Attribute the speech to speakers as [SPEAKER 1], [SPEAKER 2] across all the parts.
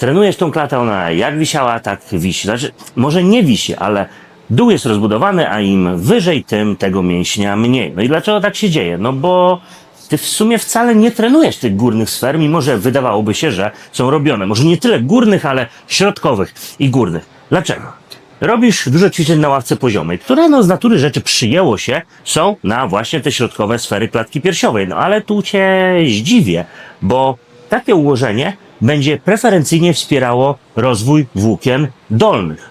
[SPEAKER 1] trenujesz tą klatę, ona jak wisiała, tak wisi. Znaczy, może nie wisi, ale dół jest rozbudowany, a im wyżej, tym tego mięśnia mniej. No i dlaczego tak się dzieje? No bo ty w sumie wcale nie trenujesz tych górnych sfer, mimo że wydawałoby się, że są robione. Może nie tyle górnych, ale środkowych i górnych. Dlaczego? Robisz dużo ćwiczeń na ławce poziomej, które no z natury rzeczy przyjęło się, są na właśnie te środkowe sfery klatki piersiowej. No ale tu cię zdziwię, bo takie ułożenie będzie preferencyjnie wspierało rozwój włókien dolnych.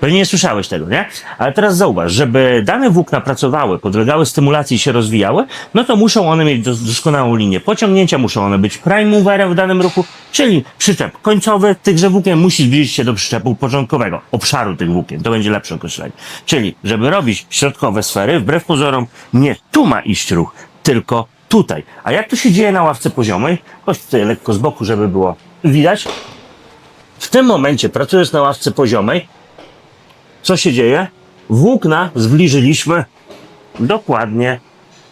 [SPEAKER 1] Pewnie nie słyszałeś tego, nie? Ale teraz zauważ, żeby dane włókna pracowały, podlegały stymulacji i się rozwijały, no to muszą one mieć dos- doskonałą linię pociągnięcia, muszą one być prime moverem w danym ruchu, czyli przyczep końcowy tychże włókien musi zbliżyć się do przyczepu początkowego, obszaru tych włókien. To będzie lepsze określenie. Czyli, żeby robić środkowe sfery, wbrew pozorom, nie tu ma iść ruch, tylko tutaj. A jak to się dzieje na ławce poziomej? Chodź tutaj lekko z boku, żeby było widać. W tym momencie pracujesz na ławce poziomej, co się dzieje? Włókna zbliżyliśmy dokładnie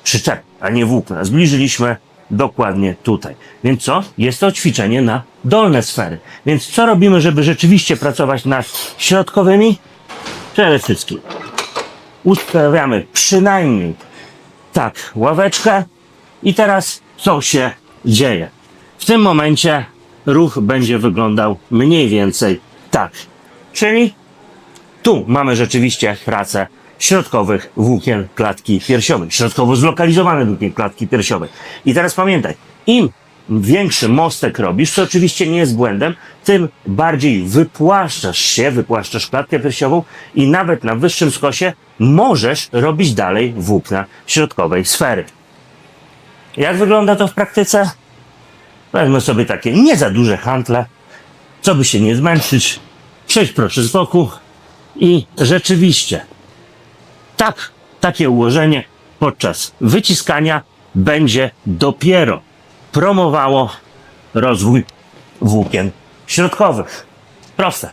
[SPEAKER 1] przyczep, a nie włókna. Zbliżyliśmy dokładnie tutaj. Więc co? Jest to ćwiczenie na dolne sfery. Więc co robimy, żeby rzeczywiście pracować nad środkowymi? Przede wszystkim ustawiamy przynajmniej tak ławeczkę i teraz co się dzieje? W tym momencie ruch będzie wyglądał mniej więcej tak. Czyli tu mamy rzeczywiście pracę środkowych włókien klatki piersiowej, środkowo zlokalizowane włókien klatki piersiowej. I teraz pamiętaj, im większy mostek robisz, co oczywiście nie jest błędem, tym bardziej wypłaszczasz się, wypłaszczasz klatkę piersiową i nawet na wyższym skosie możesz robić dalej włókna środkowej sfery. Jak wygląda to w praktyce? Weźmy sobie takie nie za duże hantle, co by się nie zmęczyć. Przejdź proszę z boku i rzeczywiście tak, takie ułożenie podczas wyciskania będzie dopiero promowało rozwój włókien środkowych. Proste.